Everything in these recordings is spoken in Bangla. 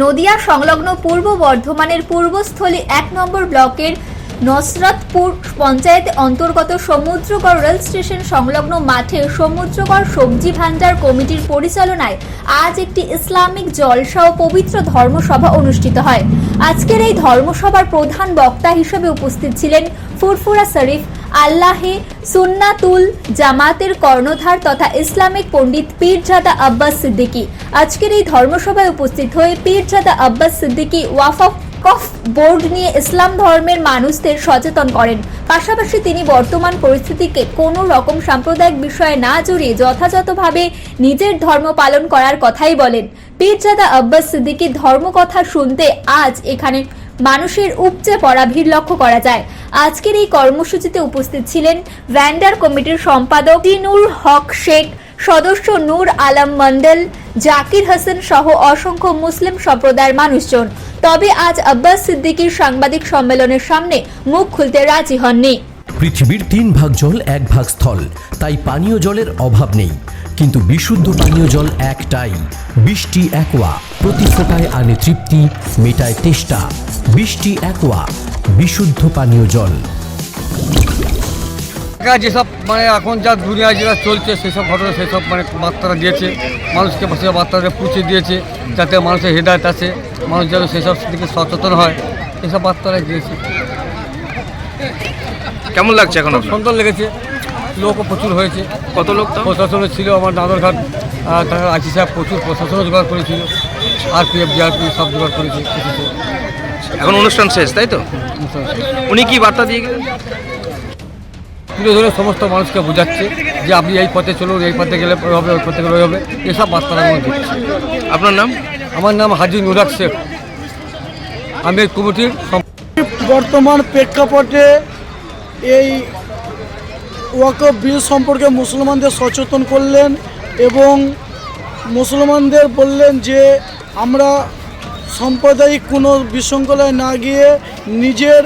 নদিয়া সংলগ্ন পূর্ব বর্ধমানের পূর্বস্থলী এক নম্বর ব্লকের নসরতপুর পঞ্চায়েত অন্তর্গত সমুদ্রগড় রেল স্টেশন সংলগ্ন মাঠে সমুদ্রগড় সবজি ভান্ডার কমিটির পরিচালনায় আজ একটি ইসলামিক জলসা ও পবিত্র ধর্মসভা অনুষ্ঠিত হয়। আজকের এই ধর্মসভার প্রধান বক্তা হিসেবে উপস্থিত ছিলেন ফুরফুরা শরীফ আল্লাহে সুন্নাতুল জামাতের কর্ণধার তথা ইসলামিক পণ্ডিত পীরজাদা আব্বাস সিদ্দিকী। আজকের এই ধর্মসভায় উপস্থিত হয়ে পীরজাদা আব্বাস সিদ্দিকী ওয়াফাক কফ বোর্ড নিয়ে ইসলাম ধর্মের মানুষদের সচেতন করেন। পাশাপাশি তিনি বর্তমান পরিস্থিতিকে কোনো রকম সাম্প্রদায়িক বিষয়ে না জড়িয়ে যথাযথভাবে নিজের ধর্ম পালন করার কথাই বলেন। পীরজাদা আব্বাস সিদ্দিকীর ধর্মকথা শুনতে আজ এখানে মানুষের উপচে পড়া ভিড় লক্ষ্য করা যায়। আজকের এই কর্মসূচিতে উপস্থিত ছিলেন ভ্যান্ডার কমিটির সম্পাদক তিনুর হক শেখ, সদস্য নূর আলম মন্ডল, জাকির হোসেন সহ অসংখ্য মুসলিম সম্প্রদায়ের মানুষজন। তবে আজ আব্বাস সিদ্দিকীর সাংবাদিক সম্মেলনের সামনে মুখ খুলতে রাজি হননি। পৃথিবীর তিন ভাগ জল এক ভাগ স্থল, তাই পানীয় জলের অভাব নেই। কিন্তু বিশুদ্ধ পানীয় জল একটাই, বৃষ্টি একোয়া, প্রতি ফোটায় আনে তৃপ্তি, মেটায় তেষ্টা। বৃষ্টি অ্যাকোয়া বিশুদ্ধ পানীয় জল। যেসব মানে এখন যা দুনিয়ায় যেটা চলছে সেসব ঘটনা সেসব মানে বার্তাটা দিয়েছে। মানুষকে সেসব বার্তাটা পৌঁছে দিয়েছে যাতে মানুষের হেদায়ত আছে মানুষ যেন সেসব দিকে সচেতন হয়। এসব বার্তাটা দিয়েছে। কেমন লাগছে এখন সুন্দর লেগেছে। লোকও প্রচুর হয়েছে। কত লোক তাও? প্রশাসনও ছিল আমার দাদরঘাট তার আইসি সাহেব প্রচুর প্রশাসনও জোগাড় করেছিল। আর পি এফ জিআরপি সব জোগাড় করেছে। এখন অনুষ্ঠান শেষ তাই তো? উনি কি বার্তা দিয়ে গেলেন? তুলে ধরে সমস্ত মানুষকে বোঝাচ্ছে যে আপনি এই পথে চলুন এই পথে গেলে হবে ওই পথে গেলে হবে। এসব বার্তাটা আমার দিচ্ছে। আপনার নাম? আমার নাম হাজি নুরাক শেখ। আমি এই কমিটির বর্তমান প্রেক্ষাপটে এই ওয়াকফ বিল সম্পর্কে মুসলমানদের সচেতন করলেন এবং মুসলমানদের বললেন যে আমরা সাম্প্রদায়িক কোনো বিশৃঙ্খলায় না গিয়ে নিজের,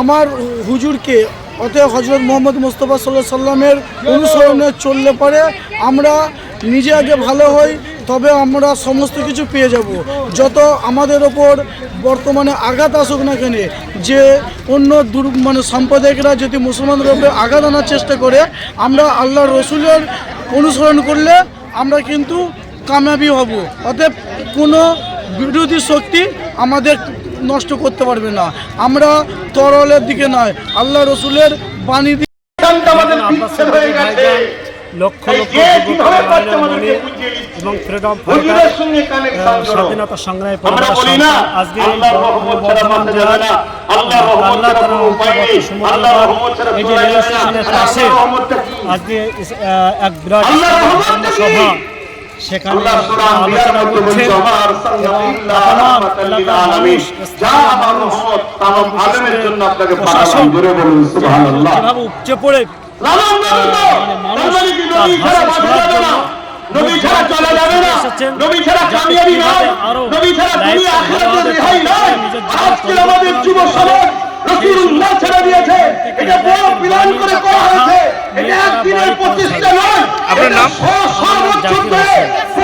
আমার হুজুরকে, অতএব হজরত মোহাম্মদ মুস্তফা সাল্লাহ সাল্লামের অনুসরণে চললে পরে আমরা নিজে আগে ভালো হই, তবে আমরা সমস্ত কিছু পেয়ে যাব। যত আমাদের ওপর বর্তমানে আঘাত আসুক না কেন, যে অন্য দুর মানে সাম্প্রদায়িকরা যদি মুসলমানদের ওপরে আঘাত আনার চেষ্টা করে, আমরা আল্লাহ রসুলের অনুসরণ করলে আমরা কিন্তু কামিয়াবি হব। অতএব কোনো বিরোধী শক্তি আমাদের নষ্ট করতে পারবে না। আমরা তরলের দিকে নয় আল্লাহ রসুলের বাণী দিয়ে লক্ষ এবং ফ্রিডম স্বাধীনতা সংগ্রামী আজকে এক বিরাট সভা। সেখানে আলোচনা করছেন। প্রশাসন এভাবে উপচে পড়ে? মানে মানুষ তার ভাষা শোনার জন্য নবী ছাড়া চলা যাবে না। নবী ছাড়া কামিয়াবি কীভাবে নবী ছাড়া দুনিয়া আখিরাতে রেহাই করতে নয়। নিজের জীবন আজকে আমাদের যুব সমাজ হবে। রসুল্লাহ দিয়েছে। এটা বড় প্ল্যান করে করা হয়েছে। এটা একদিনের প্রচেষ্টা নয়। আপনার নাম? 准备.